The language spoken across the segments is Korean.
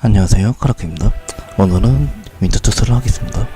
안녕하세요. 카라크입니다. 오늘은 윈터 투스를 하겠습니다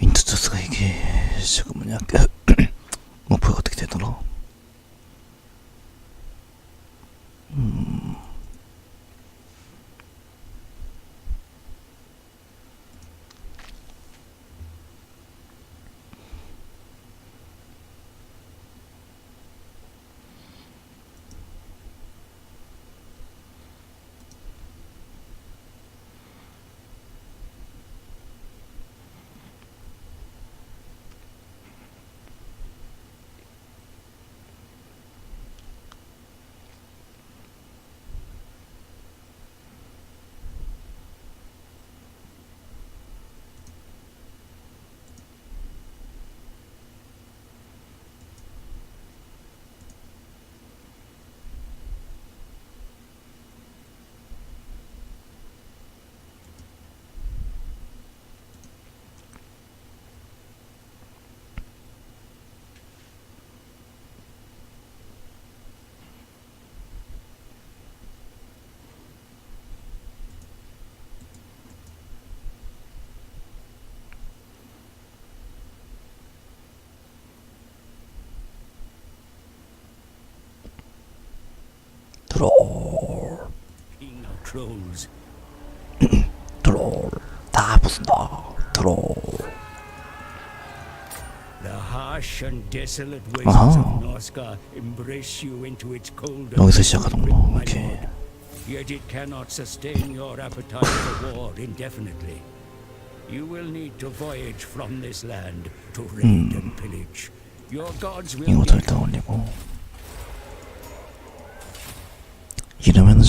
윈터 투스가 이게 잠깐만 약 trolls. 트롤 다 부순다 트롤 The harsh and desolate wastes 아하. of Nosca embrace you into its cold 여기서 and 시작하는구나 my 오케이 lord. Yet it cannot sustain your appetite for war indefinitely. You will need to voyage from this land to raid and pillage. Your gods will 이거부터 be 일단 올리고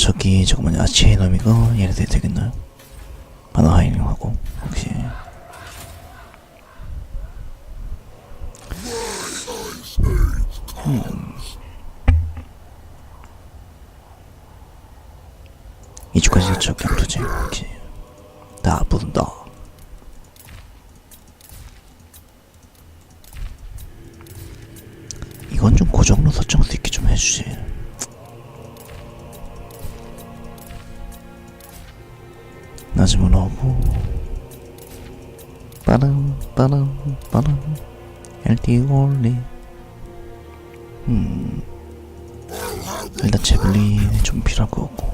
저기 저거 뭐냐 아치에너미가 얘네 돼 되겠나요? 바나 하이링하고 오케이 음. 이주까지 저기 암투지 오케이 다 부른다 이건 좀 고정으로 설정할 수 있게 좀 해주지. 낮으면 오고 빠름 빠름 빠름. LD 올리. 음. 일단 제블린이 좀 필요할 것 같고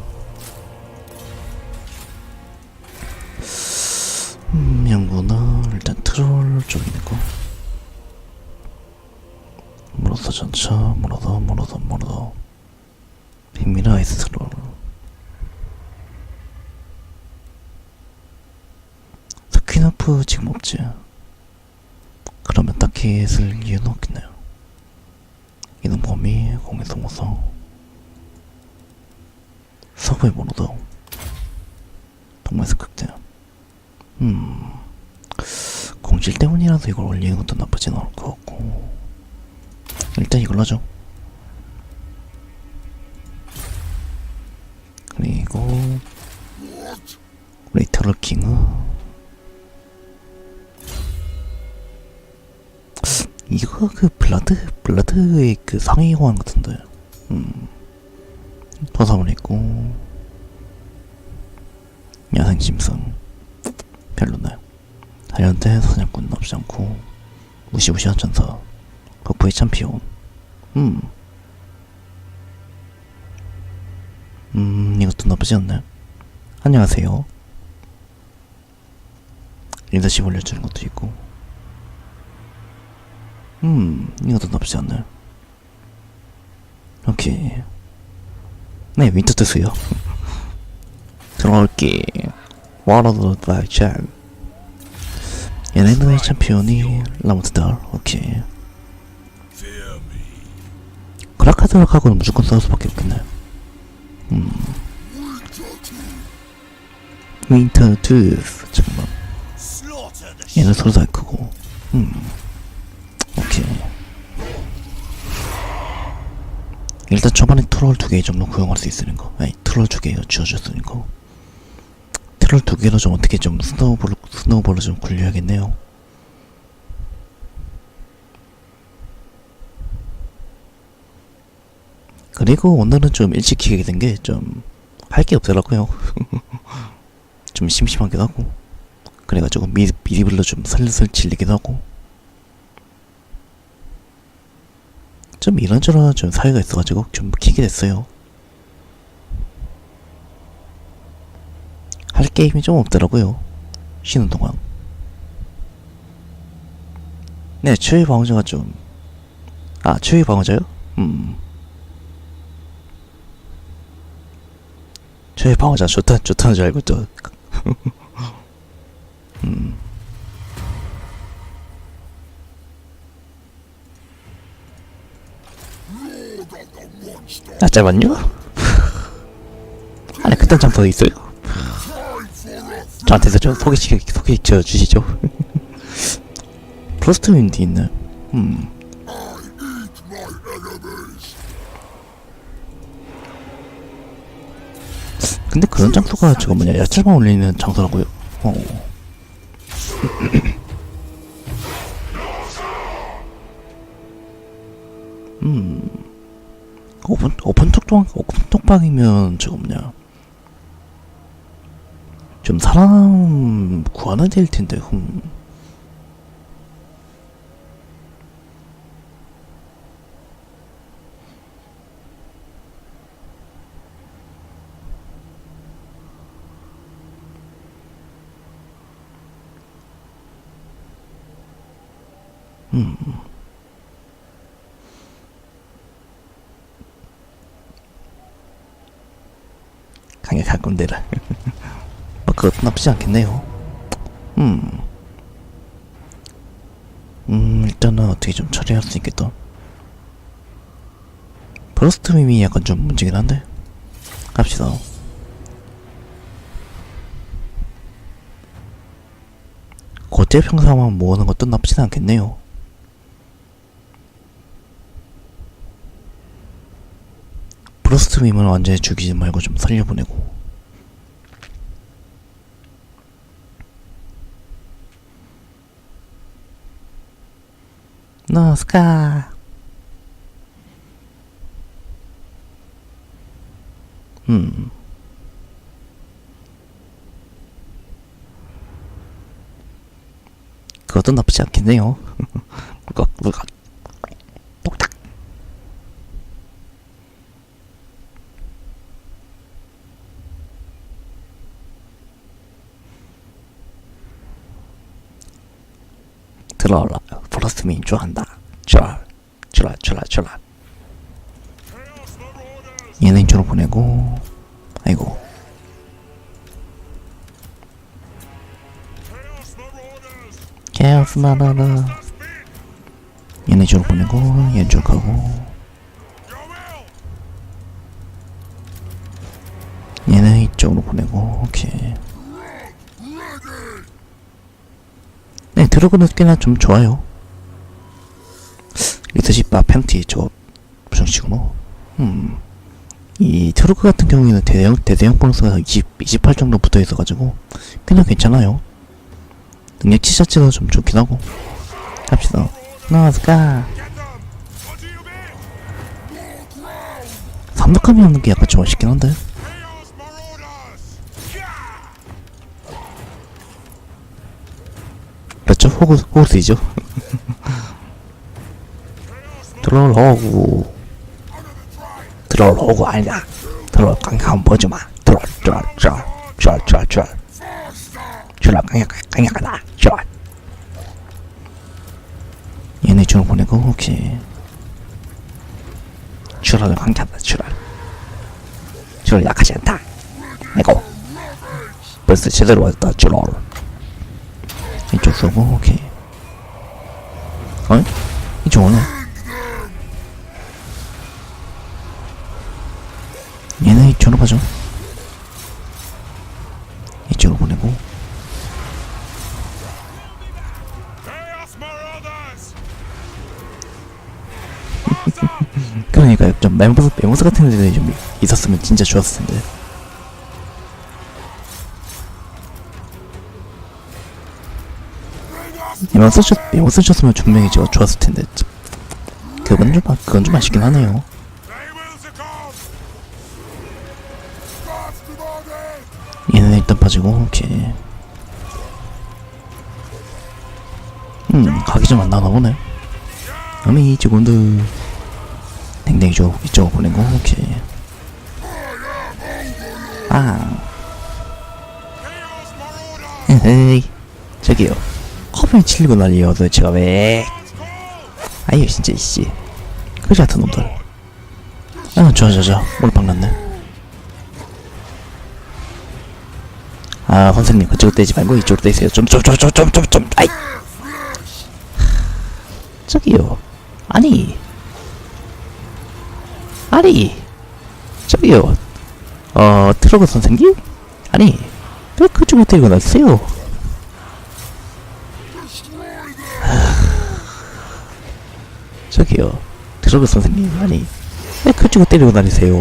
스퀴너프 지금 없지? 그러면 딱히 쓸 이유는 없겠네요. 이는 범위 공에서 모서. 서브의 모노도. 동물에서 극대 음. 공질 때문이라서 이걸 올리는 것도 나쁘진 않을 것 같고. 일단 이걸로 하죠. 그리고 레이터럴 킹은 그 블라드 블라드의 그 상위 호환 같은데. 음. 토사문 있고. 야생 짐승. 별로네. 자연대 사냥꾼 나쁘지 않고. 무시무시한 전사. 버프의 챔피온. 음. 음, 이것도 나쁘지 않네. 안녕하세요. 리더십 올려주는 것도 있고. 음, 이것도 나쁘지 않네. 오케이. 네, 윈터 뜨세요. 들어올게. 와라도 바이찬. 얘네들의 챔피언이 라모트달. 오케이. 크라카드락하고는 무조건 싸울 수밖에 없겠네. 음. 윈터 투스 잠깐만 얘는 서로 다 크고 음 오케이 일단 초반에 트롤 두 개 정도 구용할 수 있으니까 아니 트롤 두개 지어줬으니까. 트롤 두 개로 좀 어떻게 좀 스노우볼 스노우볼로 좀 굴려야겠네요. 그리고 오늘은 좀 일찍 키게 된 게 좀 할 게 없더라고요. 좀 심심하기도 하고. 그래가지고 미, 미리블로 좀 슬슬 질리기도 하고 좀 이런저런 좀 사회가 있어가지고 좀 키게 됐어요. 할 게임이 좀 없더라고요. 쉬는 동안. 네, 최후의 방어자가 좀 아, 최후의 방어자요? 음. 저의 방어자 좋다 좋다는 줄 알고 또 음. 아 짧았냐? 아니 그딴 장소 있어요? 저한테서 좀 소개시켜 소개시켜 주시죠. 프로스트 윈디 있네. 음. 근데 그런 장소가 저거 뭐냐 야채만 올리는 장소라고요? 어. 음. 오픈 오픈 톡방 오픈 톡방이면 저거 뭐냐 좀 사람 구하는 데일 텐데 흠. 강력할 건데라. 뭐 그것도 나쁘지 않겠네요. 음. 음, 일단은 어떻게 좀 처리할 수 있겠다. 브러스트 밈이 약간 좀 문제긴 한데. 갑시다. 고대 평사만 모으는 것도 나쁘진 않겠네요. 밈을 완전히 죽이지 말고 좀 살려보내고. 노스카. 음. 그것도 나쁘지 않겠네요. 누가 똑딱. 들어라. 플러스민 좋아한다. 좋아. 좋아, 좋아, 좋아. 얘는 쪽으로 보내고, 아이고. 케어스 나라라. 얘네 쪽으로 보내고, 얘쪽 가고. 얘는 이쪽으로 보내고, 오케이. 네, 드래곤 꽤나 좀 좋아요. 리더십 바 팬티 저거 무슨 식으로? 음. 이 트루크 같은 경우에는 대대형 대대형 보너스가 20 28 정도 붙어 있어가지고 꽤나 괜찮아요. 능력치 자체도 좀 좋긴 하고 you mean? 삼덕함이 없는 게 약간 좀 아쉽긴 한데 그렇죠? 호구, 호구스이죠? 들어오고 들어오고 아니다. 들어 강력 한번 보지마 들어 들어 들어 들어 들어 들어 들어 강력 강력하다. 들어 얘네 주로 보내고 혹시. 출혈을 강력하다 출혈 출혈 약하지 않다. 아이고. 벌써 제대로 왔다 출혈 이쪽 쏘고 오케이. 어? 이쪽 오네 얘네 이쪽으로 가죠. 이쪽으로 보내고. Chaos Marauders! 그러니까 좀 멤버스 멤버스 같은 애들이 좀 있었으면 진짜 좋았을 텐데 멤버스 쳤 멤버스 쳤으면 분명히 저 좋았을 텐데. 그건 좀 아- 그건 좀 아쉽긴 하네요! 얘는 일단 빠지고 오케이. 음 각이 좀 안 나오나 보네. 아미 이쪽은드 댕댕이 쪽 이쪽 보내고 오케이. 아. Chaos Marauders! 헤이. 저기요 커플 치려고 난리여 도대체가 왜? 아유 진짜 이씨. 그지 같은 놈들. 아 좋아 좋아 좋아 몰빵 났네. 아 선생님 그쪽으로 떼지 말고 이쪽으로 떼세요. 좀 좀 좀 좀 좀 좀좀 아이! 저기요. 아니. 아니. 저기요. 어 트러그 선생님? 아니. 왜 그쪽으로 데리고 났어요 저기요. 드러그 선생님 아니 왜 그쪽으로 때리고 다니세요?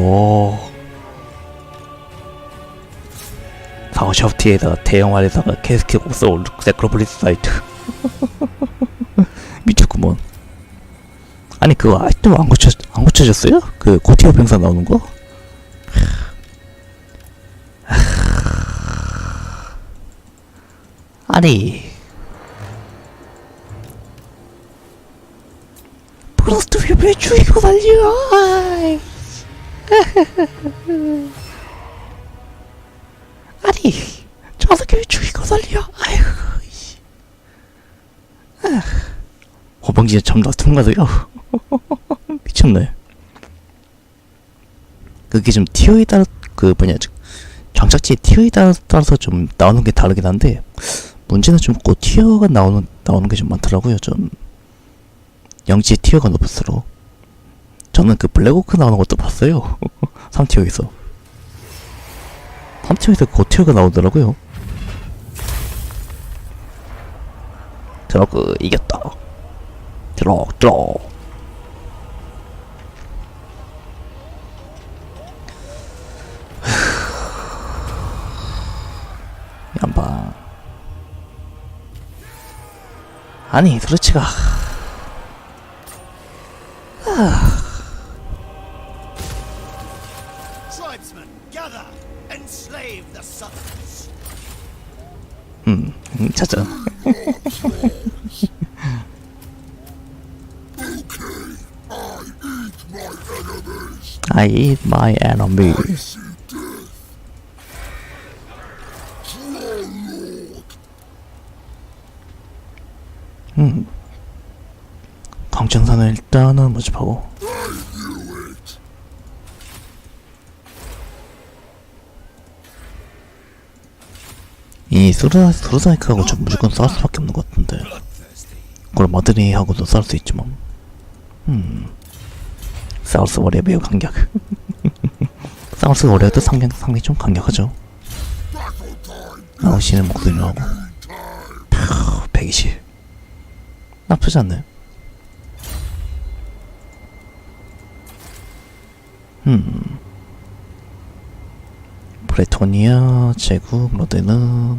사우샤프티에다가 대형화에다가 캐스켓 옥서 올르 네크로폴리스 사이트. 미쳤구먼. 아니 그거 아직도 안 고쳐 안 고쳐졌어요? 그 고티어 병사 나오는 거? 아니 프로스트 왜 죽이고 달려? 아니, 저왜 죽이고 달려? 아이고, 이씨. 아. 호방지에 참다 통과도요. 미쳤네. 그게 좀 티어에 따라 그 뭐냐 저- 장착지의 티어에 따라- 따라서 좀 나오는 게 다르긴 한데 문제는 좀그 티어가 나오는 나오는 게 좀 많더라고요. 좀 영지의 티어가 높을수록 저는 그 블랙오크 나오는 것도 봤어요. 3티어에서. 3티어에서 그 티어가 나오더라고요. 드러그 이겼다. 드러 드러 양반. 아니 도대체가 Tribesmen, gather! Enslave the Southerners! Hmm. hmm Tata. okay, I eat my enemies. I eat my enemies. 광천산을 일단은 모집하고. 이 소르 소르사이크하고 좀 무조건 싸울 수밖에 없는 것 같은데. 그걸 마드리하고도 싸울 수 있지만 음. 사우스 워리어 매우 강력. 사우스 워리어도 상당히 상당히 좀 강력하죠. 나오시는 목소리로 하고. 120 나쁘지 않네 음 브레토니아, 제국, 로데느,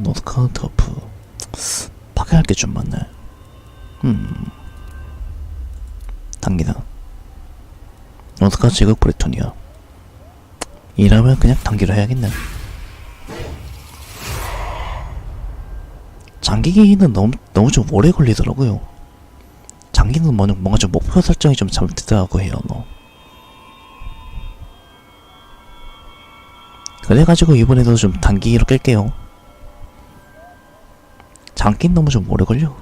노스카, 터프 파괴할 게 좀 많네 음 단기다. 어떡하지 그 브레톤이야. 이러면 그냥 단기로 해야겠네. 장기기는 너무 너무 좀 오래 걸리더라고요. 장기는 뭔가 뭔가 좀 목표 설정이 좀 잘못됐다고 해요. 너. 그래가지고 이번에도 좀 단기로 깰게요. 장기는 너무 좀 오래 걸려.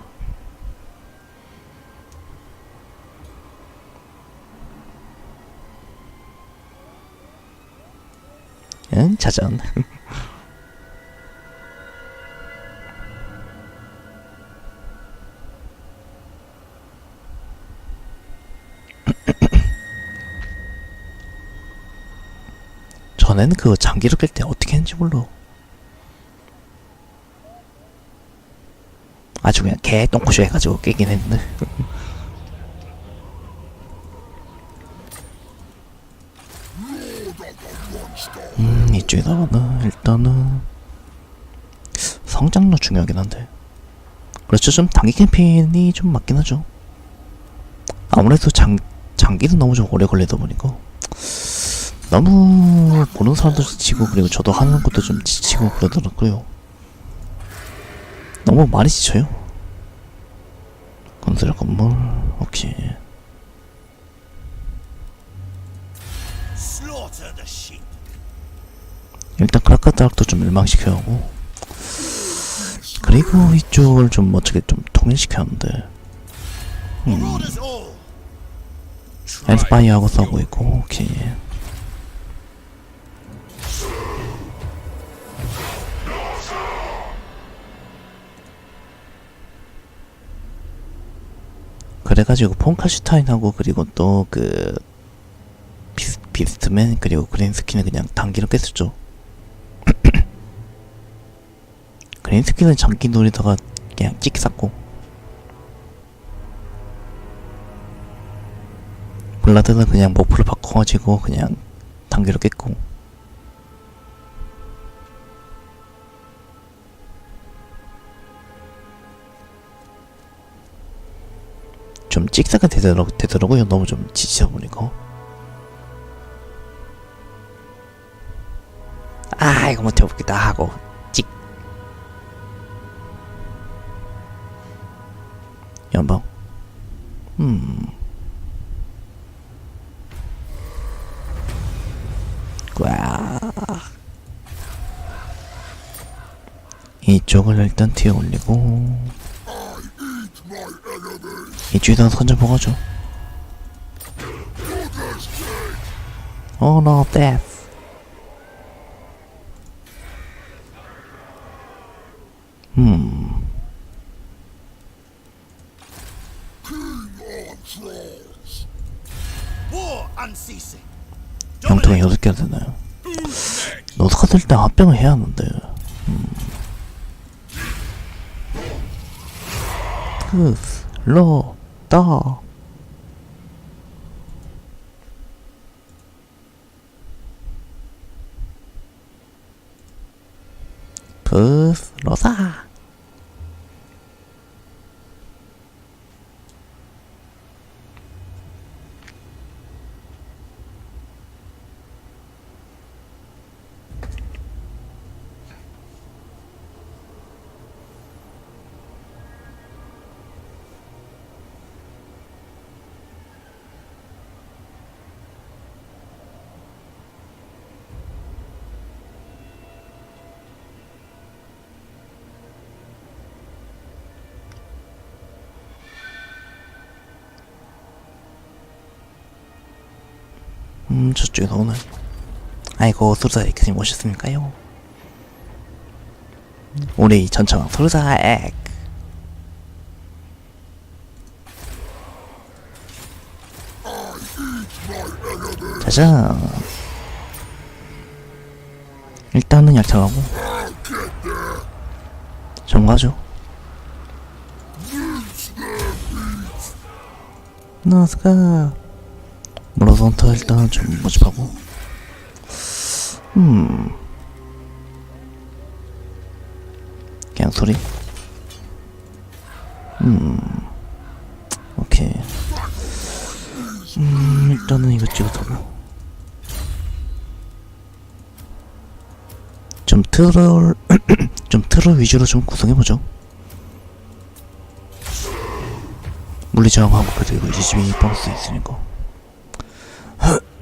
응, 자전. 전에는 그 장기로 깰때 어떻게 했는지 몰라. 아주 그냥 개 똥꼬쇼 해가지고 깨긴 했는데. 음, 이쪽에다가는 일단은 성장도 중요하긴 한데. 그렇죠. 좀 단기 캠페인이 좀 맞긴 하죠. 아무래도 장, 장기도 너무 좀 오래 걸리다 보니까. 너무 보는 사람도 지치고 그리고 저도 하는 것도 좀 지치고 그러더라고요. 너무 많이 지쳐요. 건설 건물 오케이. 일단 크라카다락도 좀 멸망시켜야 하고 그리고 이쪽을 좀 어떻게 좀 통일시켜야 하는데 all. 엔스파이어하고 싸우고 있고 오케이 그래가지고 폰카슈타인하고 그리고 또 그 비스, 비스트맨 그리고 그린스킨은 그냥 단기로 깼었죠. 그린스킨은 장기 노리다가 그냥 찍 쌌고. 블라드는 그냥 모프를 바꿔가지고 그냥 단계로 깼고 좀 찍사가 되더라, 되더라고요. 너무 좀 지치다 보니까. 아 이거 못해보겠다 하고. 찍. 연방 음. 와. 이쪽을 일단 튀어 올리고 이쪽에다 선전 먹어줘 Oh no, death. 음. 영토가 여섯 개가 되나요? 노드카드 일단 합병을 해야 하는데. 음. 그, 러, 따. 부스, 러 저쪽에 나오네. 아이고, 소르사 엑스님 오셨습니까요? 우리 전청 소르사 엑. 짜잔. 일단은 약탈하고. 좀 가죠. 나스가. 물러선터 일단 좀 모집하고 음 그냥 소리 음 오케이 음, 일단은 이거 찍어두고. 좀 트롤, 좀 트롤 위주로 좀 구성해보죠. 물리 저항하고 그래도 이거 22 보너스 있으니까. huh.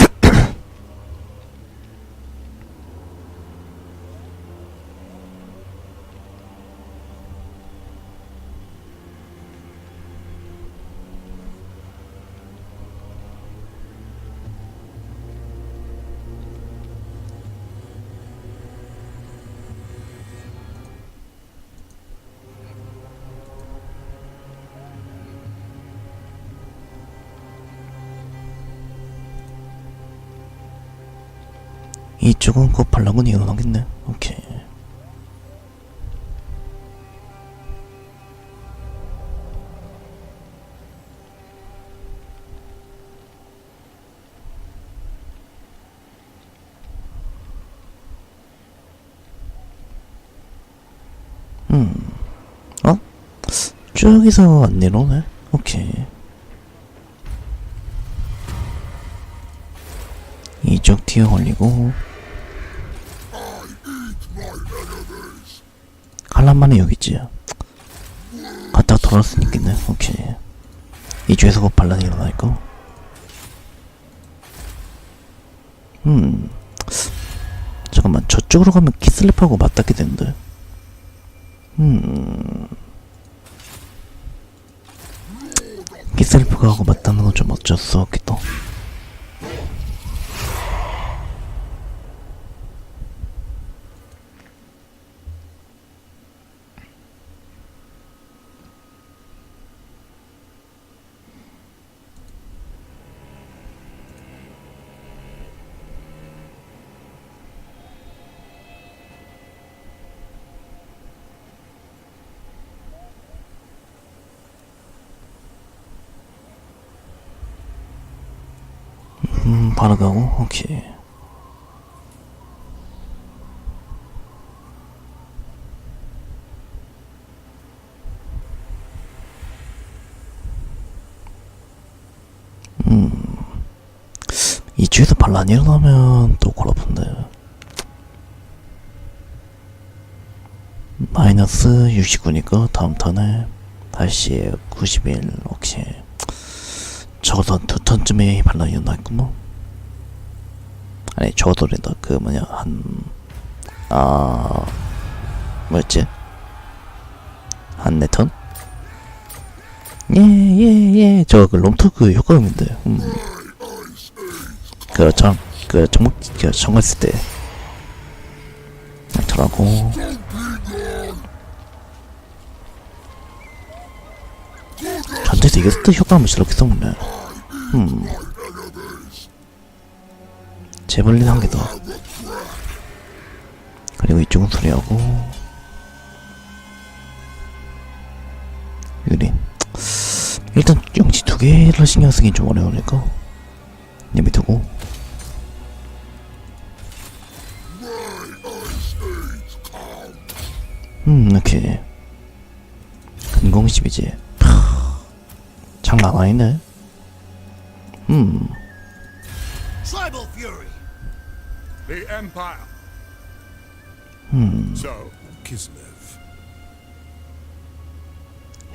이쪽은 그 반란군 일어나겠네. 오케이. 음, 어? 저기서 안 내려오네? 오케이. 이쪽 뒤에 걸리고 칼란만은 여기 있지. 갔다가 돌아왔으니까 있네. 오케이. 이쪽에서 그 반란이 일어나니까. 음. 잠깐만. 저쪽으로 가면 키슬립하고 맞닿게 되는데. 음. 키슬리프가 하고 맞닿는 건 좀 어쩔 수 없겠다 음, 바로 가고, 오케이. 음, 이쪽에서 발란 일어나면 또 골아픈데. 마이너스 69니까 다음 턴에 다시 91, 오케이. 한두 턴쯤에 발란이 일어나겠구먼. 아니 적어도 랜다 그 뭐냐 한아 뭐였지 한 네 턴? 예예예 저그 롬토 그 효과음인데 음. 그정그 정말 그 정말 쓸때 저라고 전투에서 이겼을 때 효과음을 저렇게 써먹네 음 재벌린 한 개 더. 그리고 이쪽은 소리하고. 유린. 일단 영지 두 개를 신경 쓰긴 좀 어려우니까. 님이 두고. 음, 이렇게. 근공십이지. 장난 아니네. 음. Tribal fury. The Empire. 음. So, Kislev.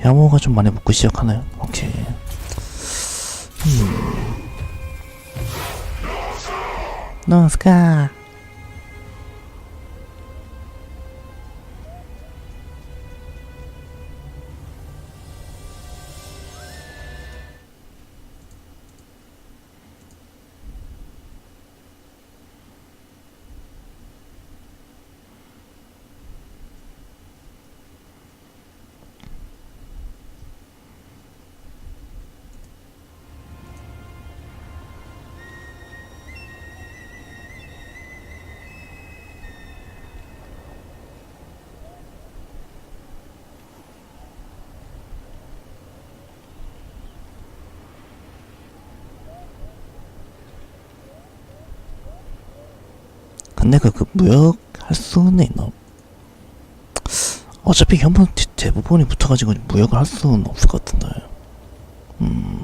야모가 좀 많이 붙고 시작하나요? 오케이. 음. 노스카. 내가 그 무역할 수는 있나? 어차피 현금 대부분이 붙어가지고 무역을 할 수는 없을 것 같은데. 음.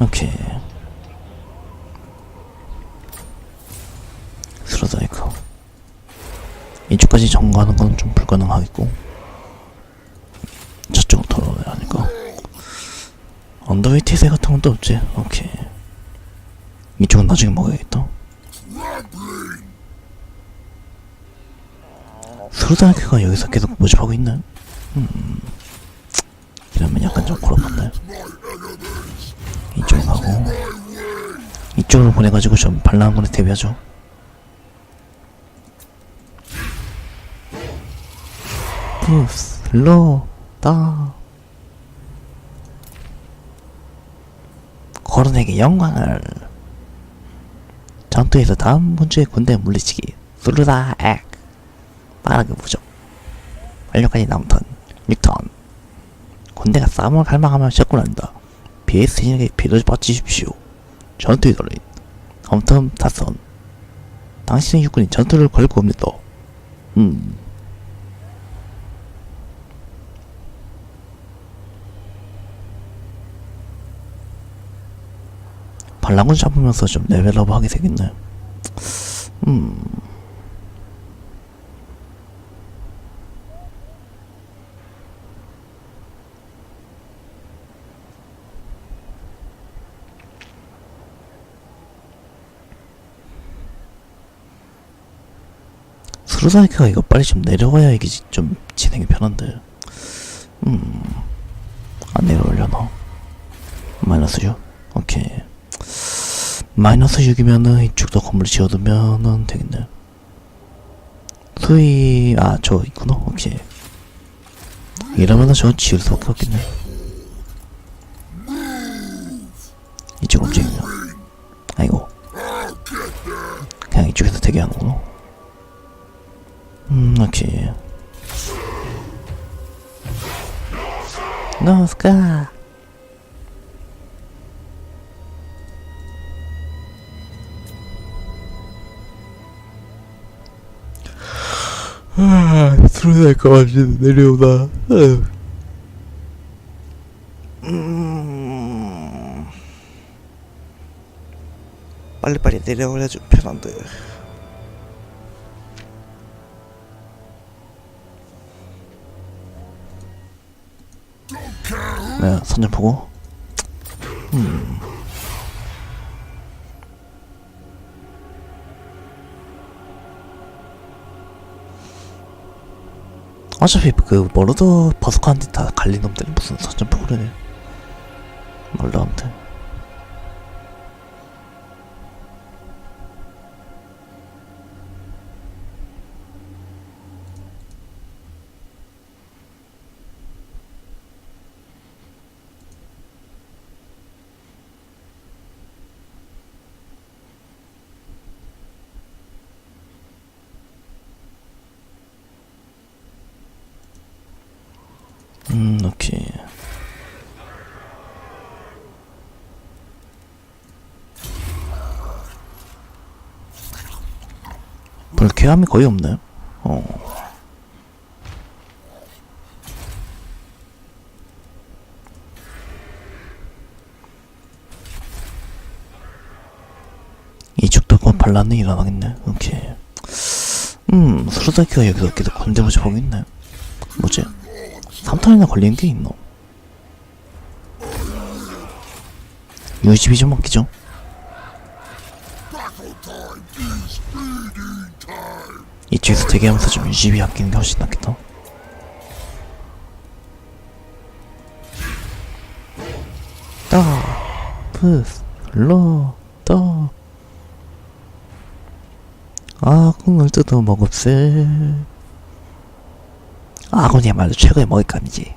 오케이. 쓰러다이고 이쪽까지 점거하는 건 좀 불가능하겠고. 언더웨이 티세 같은 건 또 없지? 오케이. 이쪽은 나중에 먹어야겠다. 스로다이커가 여기서 계속 모집하고 있네. 음. 이러면 약간 좀 고라봤네. 이쪽으로 가고 이쪽으로 보내가지고 좀 거에 대비하죠 부스 로 다 거론에게 영광을. 전투에서 다음 군주의 군대 물리치기. 수르다 액. 빠르게 부족. 완료까지 남은 턴 6턴. 군대가 싸움을 갈망하면 셔군한다. BS에게 비를 바치십시오. 전투의 달인. 엄텀 타선. 당신의 육군이 전투를 걸고 옵니다. 음. 반란군 잡으면서 좀 레벨업 하게 되겠네. 음. 수루사이크가 이거 빨리 좀 내려와야 이게 지- 좀 진행이 편한데. 음, 안 내려오려나? 마이너스 6 오케이 마이너스 6이면은 이쪽도 건물 지어두면은 되겠네 수위 아 저 있구나. 오케이. 이러면은 저 지을 수밖에 없겠네. 이쪽 움직이면 아이고. 그냥 이쪽에서 대기하는구나. 음, 오케이. 노스카. 아, 트루날까 완전 내려오다. 음. 빨리빨리 내려오려 좀 편한데. 네, 선전 보고. 음. 어차피 그 머로더 버스커한테 다 갈린 놈들이 무슨. 말도 안 돼. 음, 오케이. 별 개함이 거의 없네. 어. 이쪽도 곧 반란이 일어나겠네. 오케이. 음, 수로다키가 여기서 계속 모집하고 있네. 뭐지? 3턴이나 걸리는 게 있노? 유지비 좀 먹기죠? 이쪽에서 대기하면서 좀 유지비 아끼는 게 훨씬 낫겠다. 따, 푸스, 로, 떠. 아궁을 뜯어 먹읍세. 아군이야말로 최고의 먹잇감이지.